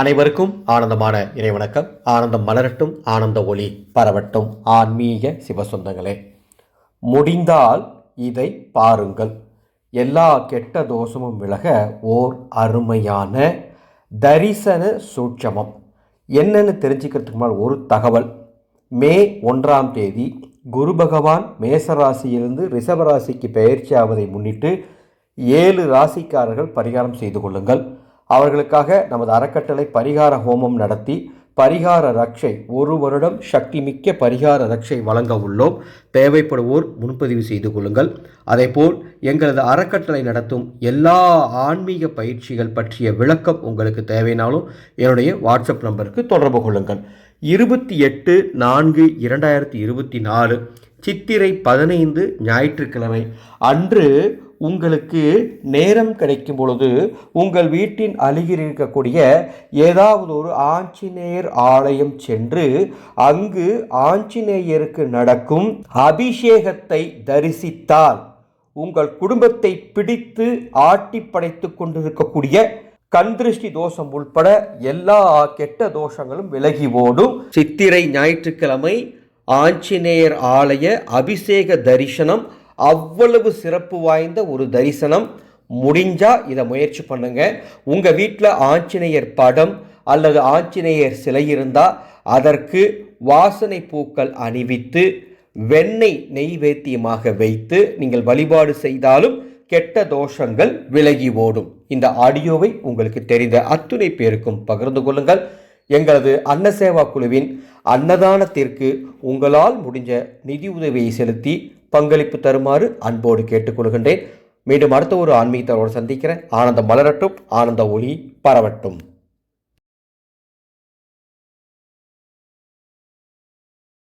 அனைவருக்கும் ஆனந்தமான இறைவணக்கம் ஆனந்தம் மலரட்டும் ஆனந்த ஒளி பரவட்டும். ஆன்மீக சிவசொந்தங்களே முடிந்தால் இதை பாருங்கள். எல்லா கெட்ட தோஷமும் விலக ஓர் அருமையான தரிசன சூட்சமம். என்னன்னு தெரிஞ்சுக்கிறதுக்கு முன்னால் ஒரு தகவல். மே ஒன்றாம் தேதி குரு பகவான் மேசராசியிலிருந்து ரிஷபராசிக்கு பயிற்சி ஆவதை முன்னிட்டு ஏழு ராசிக்காரர்கள் பரிகாரம் செய்து கொள்ளுங்கள். அவர்களுக்காக நமது அறக்கட்டளை பரிகார ஹோமம் நடத்தி பரிகார ரக்ஷை ஒரு வருடம் சக்தி மிக்க பரிகார ரக்ஷை வழங்க உள்ளோம். தேவைப்படுவோர் முன்பதிவு செய்து கொள்ளுங்கள். அதேபோல் எங்களது அறக்கட்டளை நடத்தும் எல்லா ஆன்மீக பயிற்சிகள் பற்றிய விளக்கம் உங்களுக்கு தேவைனாலும் என்னுடைய வாட்ஸ்அப் நம்பருக்கு தொடர்பு கொள்ளுங்கள். இருபத்தி எட்டு நான்கு இரண்டாயிரத்தி இருபத்தி நாலு சித்திரை பதினைந்து ஞாயிற்றுக்கிழமை அன்று உங்களுக்கு நேரம் கிடைக்கும் பொழுது உங்கள் வீட்டின் அருகில் இருக்கக்கூடிய ஏதாவது ஒரு ஆஞ்சநேயர் ஆலயம் சென்று அங்கு ஆஞ்சநேயருக்கு நடக்கும் அபிஷேகத்தை தரிசித்தால் உங்கள் குடும்பத்தை பிடித்து ஆட்டி படைத்து கொண்டிருக்கக்கூடிய கந்திருஷ்டி தோஷம் உள்பட எல்லா கெட்ட தோஷங்களும் விலகி ஓடும். சித்திரை ஞாயிற்றுக்கிழமை ஆஞ்சநேயர் ஆலய அபிஷேக தரிசனம் அவ்வளவு சிறப்பு வாய்ந்த ஒரு தரிசனம். முடிஞ்சா இதை முயற்சி பண்ணுங்க. உங்க வீட்டில் ஆஞ்சநேயர் படம் அல்லது ஆஞ்சநேயர் சிலை இருந்தால் அதற்கு வாசனை பூக்கள் அணிவித்து வெண்ணெய் நெய்வேத்தியமாக வைத்து நீங்கள் வழிபாடு செய்தாலும் கெட்ட தோஷங்கள் விலகி ஓடும். இந்த ஆடியோவை உங்களுக்கு தெரிந்த அத்துணை பேருக்கும் பகிர்ந்து கொள்ளுங்கள். எங்களது அன்னசேவா குழுவின் அன்னதானத்திற்கு உங்களால் முடிஞ்ச நிதி உதவியை செலுத்தி பங்களிப்பு தருமாறு அன்போடு கேட்டுக்கொள்கின்றேன். மீண்டும் அடுத்த ஒரு ஆன்மீகத்தோடு சந்திக்கிறேன். ஆனந்தம் மலரட்டும். ஆனந்த ஒளி பரவட்டும்.